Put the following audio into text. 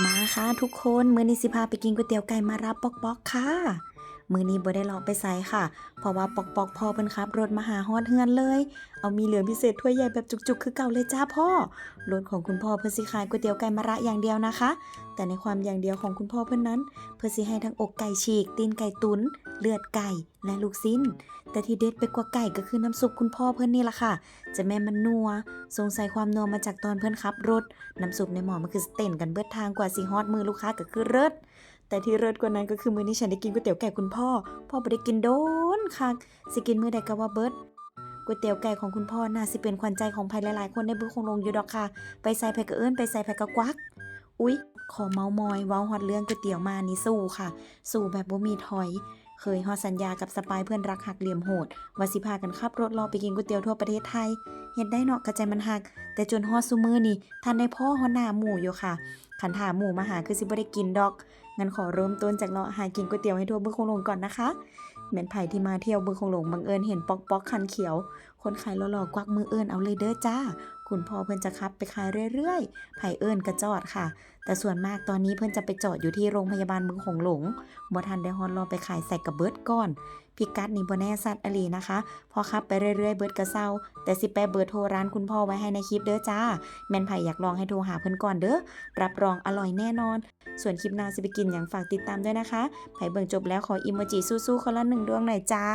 มาค่ะทุกคน มื้อนี้สิพาไปกินก๋วยเตี๋ยวไก่มารับปอกปอกค่ะ มือนี้บ่ได้ลาะไปไสค่ะ เพราะว่าปอกปอกพ่อเพิ่นขับรถมาหาฮอดเฮือนเลย เอามีเหลือพิเศษถ้วยใหญ่แบบจุกๆ คือเก่าเลยจ้าพ่อ รถของคุณพ่อเพิ่นสิขายก๋วยเตี๋ยวไก่มะระอย่างเดียวนะคะ แต่ในความอย่างเดียวของคุณพ่อเพิ่นนั้น เพิ่นสิให้ทั้งอกไก่ฉีก ตีนไก่ตุน เลือดไก่และลูกชิ้น แต่ที่เด็ดไปกว่าไก่ก็คือน้ำซุปคุณพ่อเพิ่นนี่ล่ะค่ะ จะแม่มันนัว สงสัยความนัวมาจากตอนเพิ่นขับรถ น้ำซุปในหม้อมันคือเต้นกันเบิดทางกว่าสิฮอดมือลูกค้าก็คือเลิศ แต่ที่เลิศกว่านั้นก็คือมื้อนี้ฉันได้กินก๋วยเตี๋ยวไก่คุณพ่อ พ่อบ่ได้กินโดนคักสิกินมื้อใดก็ว่าเบิดก๋วยเตี๋ยวไก่ของคุณพ่อน่าสิเป็นขวัญใจของใครหลายๆ คนในบึงคงลงอยู่ดอกค่ะ ไปใส่ไผก็เอิ้นไปใส่ไผก็กวัก อุ๊ย ขอเมามอยเว้าฮอดเรื่องก๋วยเตี๋ยวมานี่สู้ค่ะ สู้แบบบ่มีถอย เคยฮอสัญญากับสปายเพื่อนรักหักเหลี่ยมโหดว่าสิพากันขับรถรอไปกินก๋วยเตี๋ยวทั่วประเทศไทย เห็นได้เนาะกระใจมันหัก แต่จนฮอซุมือนี่ทันได้พ่อฮอหน้าหมู่อยู่ค่ะ ขันถามหมู่มาหาคือสิบ่ได้กินดอกงั้นขอเริ่มต้นจากเลาะหากินก๋วยเตี๋ยวให้ทั่วบึงคงลงก่อนนะคะแม่นไผที่มาเที่ยวบึงคงหลงบังเอิญเห็นปอกปอกคันเขียว คนขายหล่อๆกวักมือเอิญเอาเลยเด้อจ้า คุณพ่อเพิ่นจะขับไปขายเรื่อยๆไผ่เอิญกระจอดค่ะ แต่ส่วนมากตอนนี้เพิ่นจะไปจอดอยู่ที่โรงพยาบาลบึงคงหลงบ่ทันได้ฮอดรอไปขายใส่กระเบิดก่อนพิกัดนี่บ่แน่สัตว์อลีนะคะ พอขับไปเรื่อยๆเบิดกระเซาแต่สิแปเบอร์โทรร้านคุณพ่อไว้ให้ในคลิปเด้อจ้า แมนไผ่อยากลองให้โทรหาเพิ่นก่อนเด้อรับรองอร่อยแน่นอน ส่วนคลิปหน้าสิไปกินอย่างฝากติดตามด้วยนะคะไผ่เบิ่งจบแล้วขออิโมจิสู้ๆคนละหนึ่งดวงหน่อยจ้า